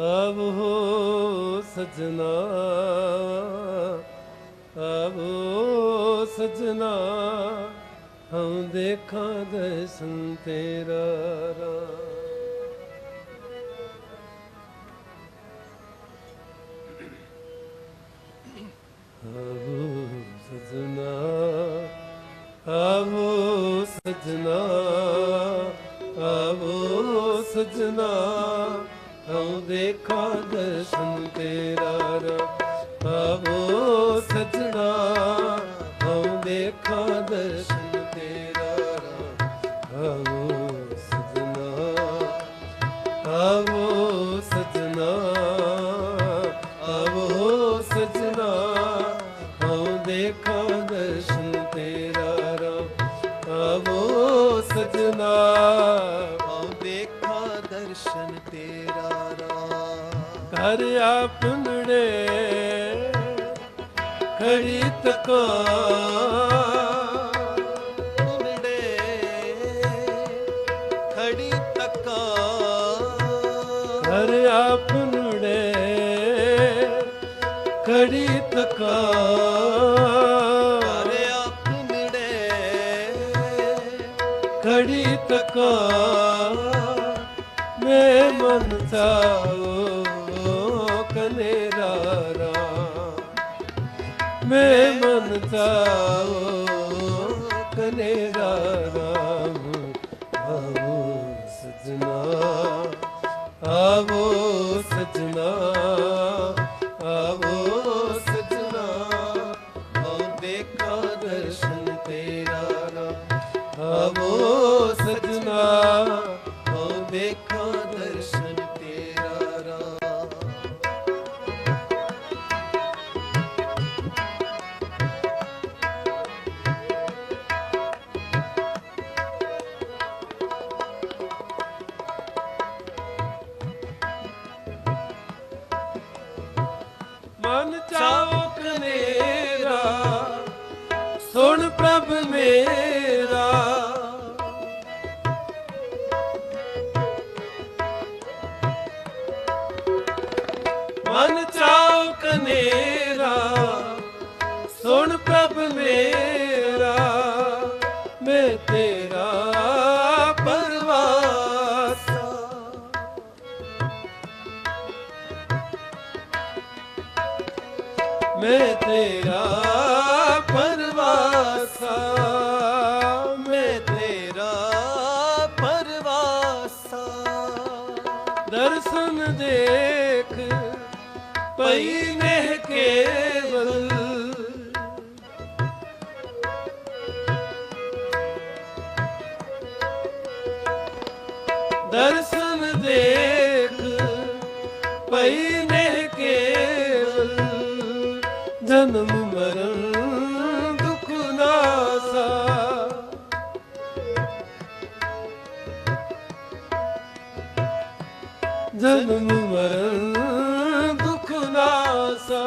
ਆਵੋ ਸਜਣਾ ਆਵੋ ਸਜਣਾ ਹਉ ਦੇਖਾਂ ਦਰਸ਼ਨ ਤੇਰਾ ਰਾਮ। ਆਵੋ ਸਜਣਾ ਹਉ ਦੇਖਾਂ ਦਰਸ਼ਨ ਤੇਰਾ ਰਾਮ ਆਵੋ ਸਜਣਾ ਆਵੋ ਸਜਣਾ ਆਵੋ ਸਜਣਾ ਹਉ ਦੇਖਾਂ ਦਰਸ਼ਨ ਤੇਰਾ ਰਾਮ ਆਵੋ ਸਜਣਾ ਆਉ ਦੇਖਾਂ ਦਰਸ਼ਨ ਤੇਰਾ ਰਾਮ ਕਰ ਆਪਨੜੇ ਖੜੀ ਤਕਾ ਉਨੜੇ ਖੜੀ ਤੱਕਾ ਕਰ ਆਪਨੜੇ ਖੜੀ ਤਕਾ ਕਰ ਆਪਨੜੇ ਖੜੀ ਤਕਾ ਮੈਂ ਮਨ ਚਾਓ ਮੈਂ ਮਨ ਚਾਓ meu ਦੇਖ ਪਈ ਨਹਿ ਕੇਵਲ। ਦਰਸ਼ਨ ਦੇਖ ਪਈ ਜਨਮ ਮਰਨ ਦੁਖ ਨਾਸਾ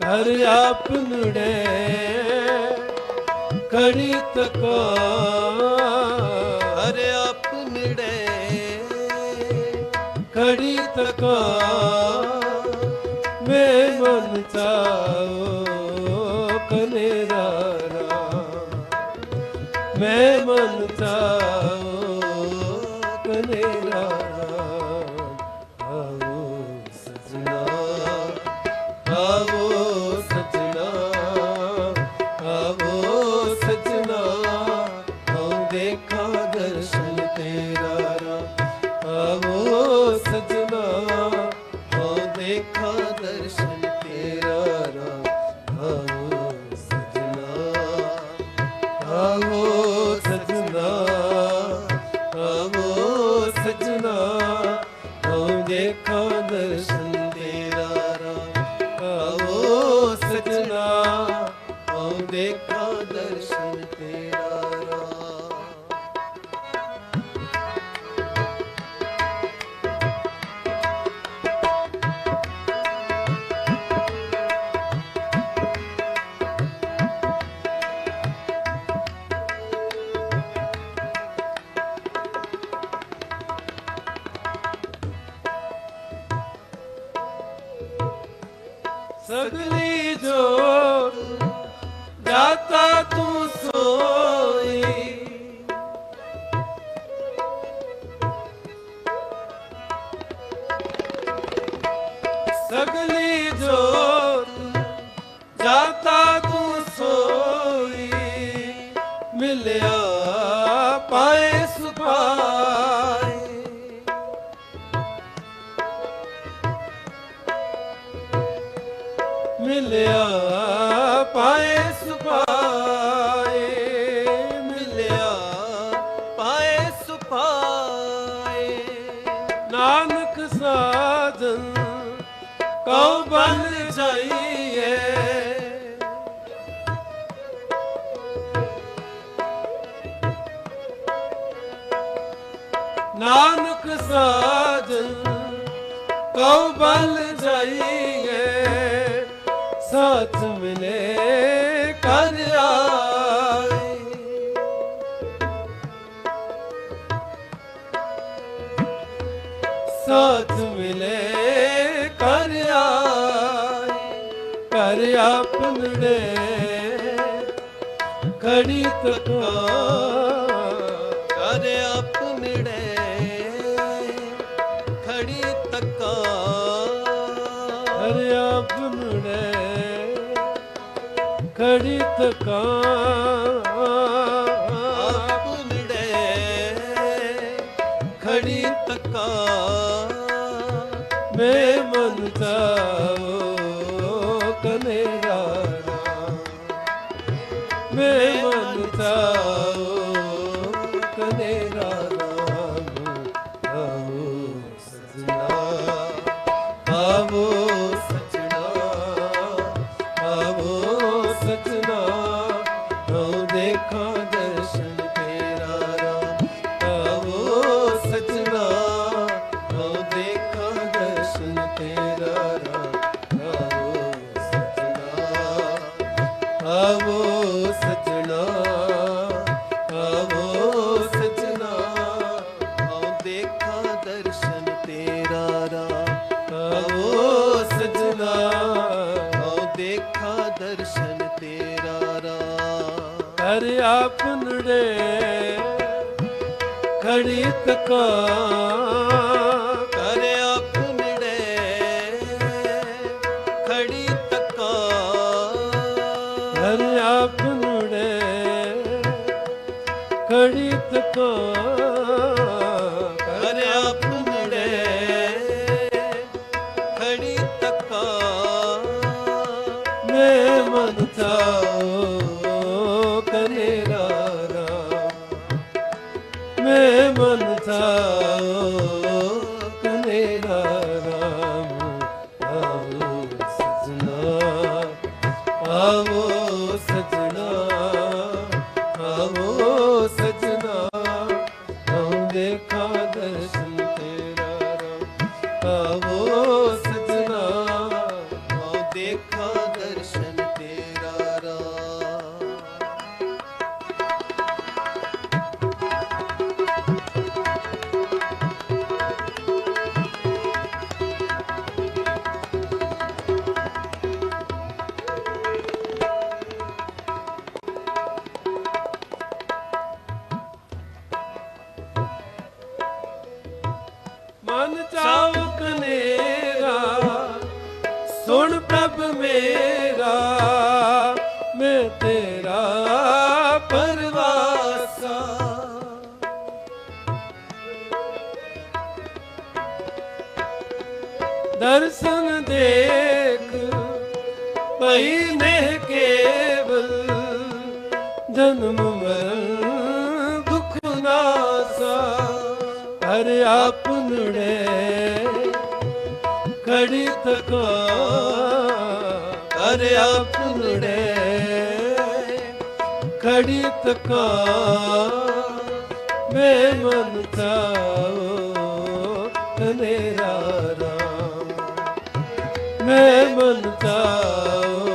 ਕਰ ਆਪਨੜੇ ਕੜੀ ਤਕਾ। ਹਰ ਆਪਨੜੇ ਕੜੀ ਤਕਾ। ਮੈਂ ਮਨ ਚਾਓ ਕਨੇਰਾ ਰਾਮ ਮੈਂ ਮਨ ਚਾਓ ਸਗਲੀ ਜੋਤ ਜਾਤਾ ਤੂੰ ਸੋਈ। ਸਗਲੀ ਜੋਤ ਮਿਲਿਆ, ਪਾਏ ਸੁਪਾਏ, ਮਿਲਿਆ, ਪਾਏ ਸੁਪਾਏ। ਨਾਨਕ ਸਾਜਨ, ਕਉ ਬਨ ਜਾਈਏ ਨਾਨਕ ਸਾਜਨ, ਕਉ ਬਨ ਜਾਈਏ ਮਿਲੇ ਕਰ ਆਏ। ਸਾਥ ਮਿਲੇ ਕਰ ਆਏ, ਕਰ ਆਪਨੜੇ ਖੜੀ ਤਕਾ ਕਰ ਆਪਨੜੇ ਖੜੀ ਤੱਕਾ ਕਰ ਆਪਨੜੇ ਖੜੀ ਤਕਾ ਖੜੀ ਤੱਕਾ ਮੈਂ ਮਨ ਮੈਂ ਚਾਓ ਕਰ ਆਪਨੜੇ ਖੜੀ ਤਕਾ ਕਰ ਆਪਨੜੇ ਖੜੀ ਤੱਕਾ ਕਰ ਆਪਨੜੇ ਖੜੀ ਤਕਾ ਮਨ ਚਾਓ ਦਰਸ਼ਨ ਦੇਖ ਪਈ ਨੇ ਕੇਵਲ ਜਨਮ ਮਰਨ ਦੁਖ ਨਾਸਾ, ਹਰ ਆਪਨੜੇ ਖੜੀ ਤਕਾ ਕਰ ਆਪਨੜੇ ਖੜੀ ਤਕਾ, ਮੈਂ ਮਨ ਚਾਓ ਮੈਂ ਮਨ ਚਾਓ